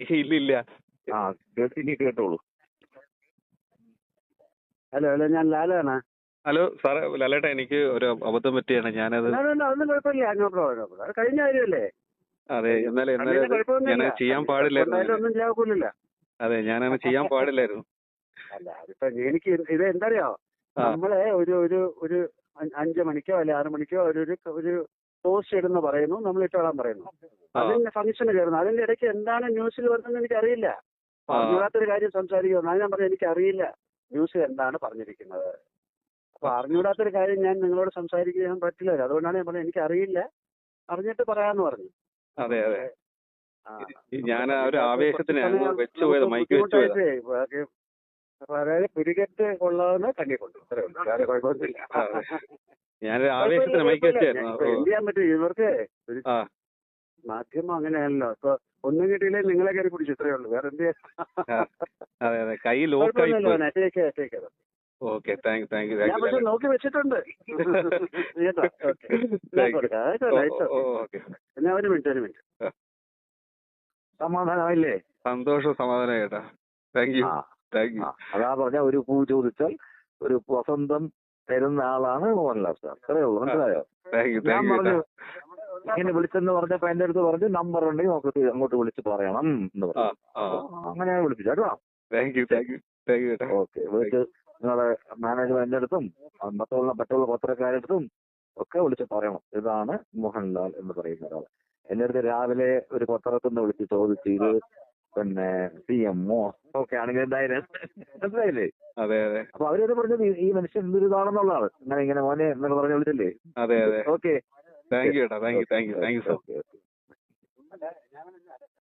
ഇല്ല ഇല്ല ആ കേട്ട് ഇനി കേട്ടോളൂ. ഹലോ ഹലോ ഞാൻ ലാലാണ്. ഹലോ സാറേ ലാലേട്ടാ എനിക്ക് ഒരു അബദ്ധം പറ്റിയാണ്. ഞാനത് കുഴപ്പമില്ല. അത് കഴിഞ്ഞ കാര്യമല്ലേ? അതെ എന്നാലേ ഞാൻ ചെയ്യാൻ പാടില്ലായിരുന്നു. അതെ ഞാനങ്ങനെ ചെയ്യാൻ പാടില്ലായിരുന്നു. അല്ല അതിപ്പോ എനിക്ക് ഇത് എന്തറിയോ? നമ്മളെ ഒരു ഒരു ഒരു അഞ്ച് മണിക്കോ അല്ലെ ആറ് മണിക്കോ ഒരു ഒരു പോസ്റ്റ് ഇടുന്ന പറയുന്നു. നമ്മൾ ഇട്ടോളാൻ പറയുന്നു. അതിന്റെ ഫംഗ്ഷന് കയറുന്നു. അതിന്റെ ഇടയ്ക്ക് എന്താണ് ന്യൂസിൽ വരുന്നതെന്ന് എനിക്കറിയില്ല. അറിയില്ല അറിഞ്ഞൂടാത്തൊരു കാര്യം സംസാരിക്കുന്നു അത് ഞാൻ പറഞ്ഞു എനിക്കറിയില്ല ന്യൂസ് എന്താണ് പറഞ്ഞിരിക്കുന്നത്. അപ്പൊ അറിഞ്ഞൂടാത്തൊരു കാര്യം ഞാൻ നിങ്ങളോട് സംസാരിക്കാൻ പറ്റില്ല. അതുകൊണ്ടാണ് ഞാൻ പറഞ്ഞത് എനിക്കറിയില്ല. അറിഞ്ഞിട്ട് പറയാന്ന് പറഞ്ഞു. അതെ അതെ. ഞാൻ ആ ഒരു ആവേശത്തിന് മൈക്ക് അതായത് പിടികെട്ട് കൊള്ളാവുന്ന കണ്ണി കൊണ്ടു. വേറെ കുഴപ്പമൊന്നുമില്ല. ഞാനൊരു ആവേശത്തിന് മൈക്ക് വെച്ചായിരുന്നു എന്ത് ചെയ്യാൻ പറ്റും ഇവർക്ക്? മാധ്യമം അങ്ങനെയാണല്ലോ. ഇപ്പൊ ഒന്നും കിട്ടിയില്ലേ നിങ്ങളെ കയറി പിടിച്ചു? ഇത്രേ ഉള്ളൂ. വേറെ എന്ത്? അതെ അതെ. കൈ. ഓക്കെ താങ്ക് താങ്ക് യു ഞാൻ പക്ഷെ നോക്കി വെച്ചിട്ടുണ്ട്. കേട്ടോ? Nice. എന്നാ ഒരു മിനിറ്റ് ഒരു മിനിറ്റ്. സമാധാനമായില്ലേ? സന്തോഷം സമാധാനം കേട്ടാ താങ്ക് യു താങ്ക് യു അതാ പറഞ്ഞ ഒരു പൂ ചോദിച്ചാൽ ഒരു വസന്തം തരുന്ന ആളാണ് മോഹൻലാൽ സാർ. അത്രേ ഉള്ളൂ. മനസ്സിലായോ? ഞാൻ പറഞ്ഞു ഇങ്ങനെ വിളിച്ചെന്ന് പറഞ്ഞപ്പോ എന്റെ അടുത്ത് പറഞ്ഞു നമ്പർ ഉണ്ടെങ്കിൽ നമുക്ക് അങ്ങോട്ട് വിളിച്ച് പറയണം എന്ന് പറഞ്ഞു. അങ്ങനെ ഞാൻ വിളിച്ചു കേട്ടോ. ഓക്കെ വിളിച്ച് നിങ്ങളുടെ മാനേജ്മെന്റിന്റെ അടുത്തും മറ്റുള്ള മറ്റുള്ള പത്രക്കാരുടെ അടുത്തും ഒക്കെ വിളിച്ച് പറയണം. ഇതാണ് മോഹൻലാൽ എന്ന് പറയുന്ന ഒരാൾ. എന്റെ അടുത്ത് രാവിലെ ഒരു പത്രത്തിൽ നിന്ന് വിളിച്ച് ചോദിച്ചു ഇത് പിന്നെ സി എം ഒ ഒക്കെ ആണെങ്കിൽ എന്തായാലും മനസ്സിലായില്ലേ? അതെ അതെ. അപ്പൊ അവരത് പറഞ്ഞത് ഈ- മനുഷ്യൻ എന്തൊരു ഇതാണെന്നുള്ളതാണ് ഇങ്ങനെ ഇങ്ങനെ മോനെ എന്നൊക്കെ പറഞ്ഞു വിളിച്ചില്ലേ? ഓക്കെ താങ്ക് യു ഏട്ടാ. Thank you thank you thank you so okay okay